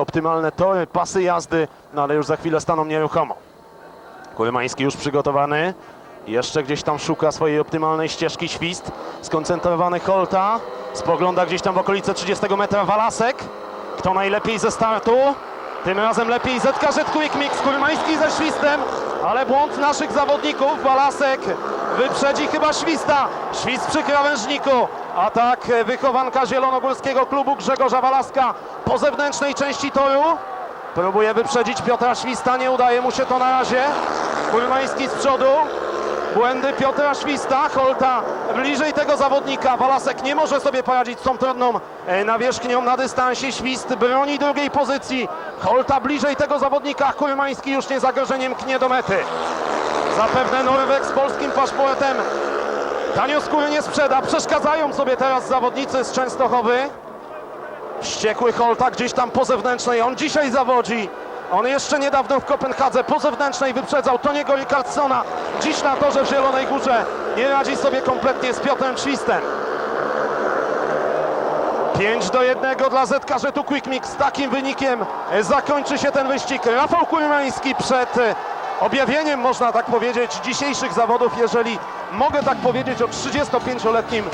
optymalne tory, pasy jazdy, no ale już za chwilę staną nieruchomo. Kurymański już przygotowany. Jeszcze gdzieś tam szuka swojej optymalnej ścieżki świst. Skoncentrowany Holta. Spogląda gdzieś tam w okolice 30 metra Walasek. Kto najlepiej ze startu? Tym razem lepiej ZKZ Quick Mix. Kurymański ze świstem, ale błąd naszych zawodników. Walasek wyprzedzi chyba śwista. Świst przy krawężniku. Atak wychowanka zielonogórskiego klubu Grzegorza Walaska po zewnętrznej części toru. Próbuje wyprzedzić Piotra Śwista, nie udaje mu się to na razie. Kurmański z przodu. Błędy Piotra Śwista, Holta bliżej tego zawodnika. Walasek nie może sobie poradzić z tą trudną e, nawierzchnią na dystansie. Świst broni drugiej pozycji. Holta bliżej tego zawodnika. Kurmański już nie zagrożeniem knie do mety. Zapewne Norweg z polskim paszportem tanio skóry nie sprzeda. Przeszkadzają sobie teraz zawodnicy z Częstochowy. Wściekły Holta gdzieś tam po zewnętrznej, on dzisiaj zawodzi. On jeszcze niedawno w Kopenhadze po zewnętrznej wyprzedzał Toniego Rickardsona. Dziś na torze w Zielonej Górze nie radzi sobie kompletnie z Piotrem Świstem. 5 do 1 dla ZK Żetu Quick Mix. Z takim wynikiem zakończy się ten wyścig. Rafał Kurmański przed e, objawieniem, można tak powiedzieć, dzisiejszych zawodów, jeżeli mogę tak powiedzieć o 35-letnim